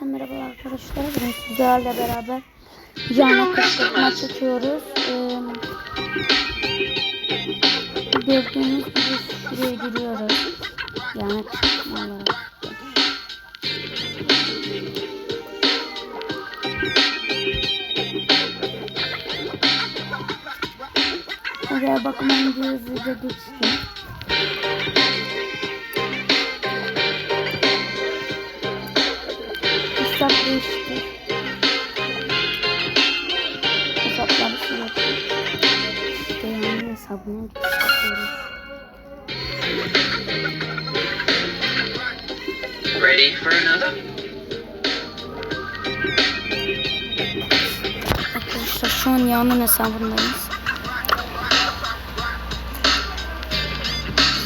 Herkese merhaba arkadaşlar. Bugün sizlerle beraber Cana kışkırtma çekiyoruz. Ee, gördüğünüz gibi şuraya giriyoruz. Cana kışkırtma olarak. Oraya bakmam hızlıca geçtim. Hesap değişti. Hesaplar sürekli. İşte yani hesabını çıkartıyoruz. Ready for another? Arkadaşlar şu an Yağmur'un hesabındayız.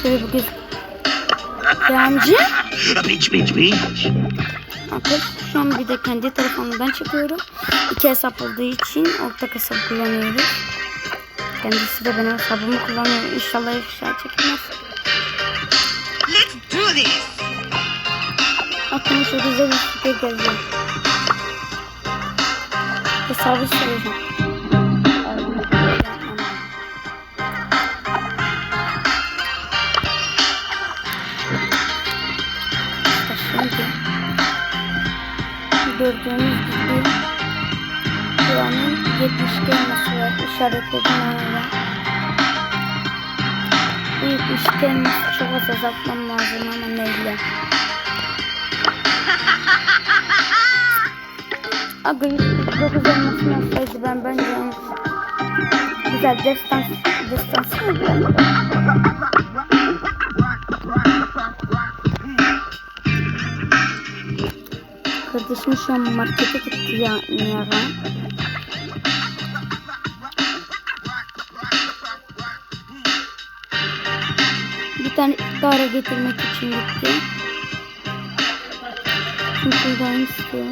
Şöyle bu göz... Yağmurcu. Bitch, bitch, bitch. Arkadaşlar an bir de kendi telefonumdan çekiyorum. İki hesap olduğu için ortak hesap kullanıyoruz. Kendisi de benim hesabımı kullanıyor. İnşallah ifşa çekmez. Let's do this. Aklıma şu güzel bir fikir geldi. Hesabı soracağım. Gördüğünüz gibi buranın 70 gelmesi var. İşaretledim öyle. Bu 70 gelmesi çok az azaltmam lazım ama neyle? Aga 9 elmasını olsaydı ben bence en güzel destans destansı mıydı? Şu an markete gitti ya Niyara. Bir tane iftara getirmek için gitti. Çünkü ben istiyor.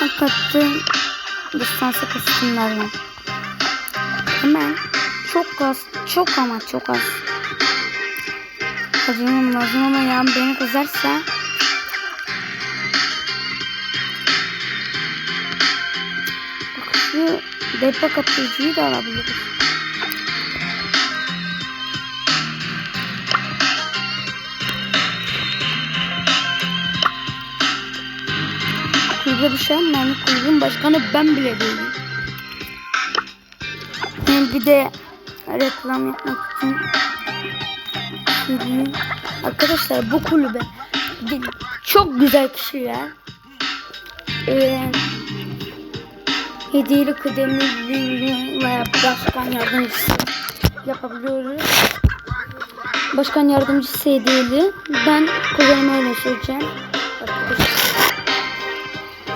Hakikaten distansı kısımlar var. Hemen çok az, çok ama çok az. Acımam lazım ama yağım beni kızarsa depo kapıcıyı da alabiliriz. Kulübe düşen yani kulübün başkanı ben bile değilim. Yani bir de reklam yapmak için söyleyeyim. Arkadaşlar bu kulübe çok güzel kişiler ee, hediyeli kıdemli veya başkan yardımcısı yapabiliyoruz. Başkan yardımcısı hediyeli. Ben kuzenime öyle söyleyeceğim.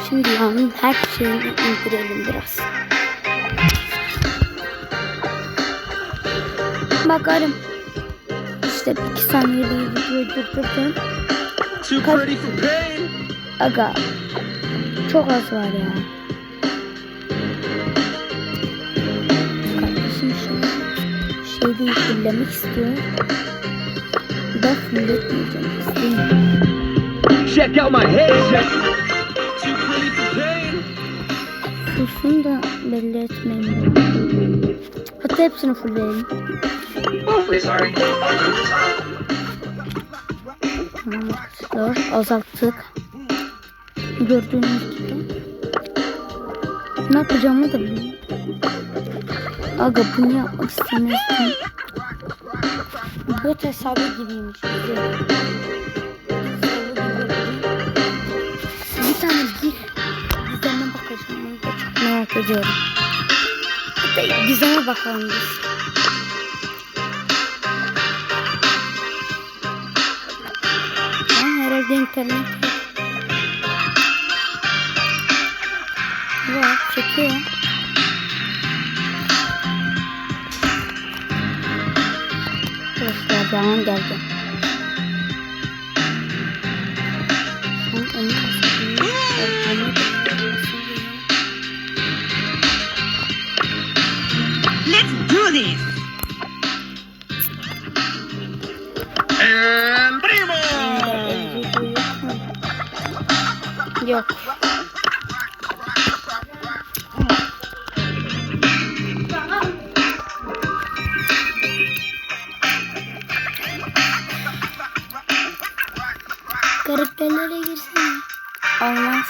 Şimdi yani her şeyini indirelim biraz. Bakarım. İşte iki saniyede videoyu durdurdum. Aga. Çok az var ya. Kardeşim şeyde fullemek istiyor. Ben fulletmeyeceğim. İstemiyorum. Check out my pain. Şunu da belli etmeyeyim. Hatta hepsini fullleyelim. Tamam arkadaşlar azalttık. Gördüğünüz gibi. Ne yapacağımı da bilmiyorum. Aga bunu yapmak istemezdim. Bot hesabı gibiymiş. Bir tane bir gizeme bakacağım. Onu da çok merak ediyorum. Gizeme bakalım biz. Ben herhalde internet. Var çekiyor. Geldi. Let's do this. El primo. yo. Girsene. Olmaz.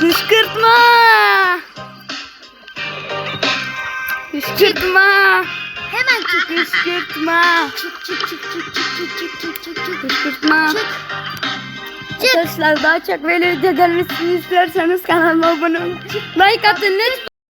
Kışkırtma. Kışkırtma. Hemen çık. Kışkırtma. Çık çık çık çık çık çık çık çık çık çık. Kışkırtma. Çık. Arkadaşlar daha çok böyle video gelmesini isterseniz kanalıma abone olun. Like atın lütfen.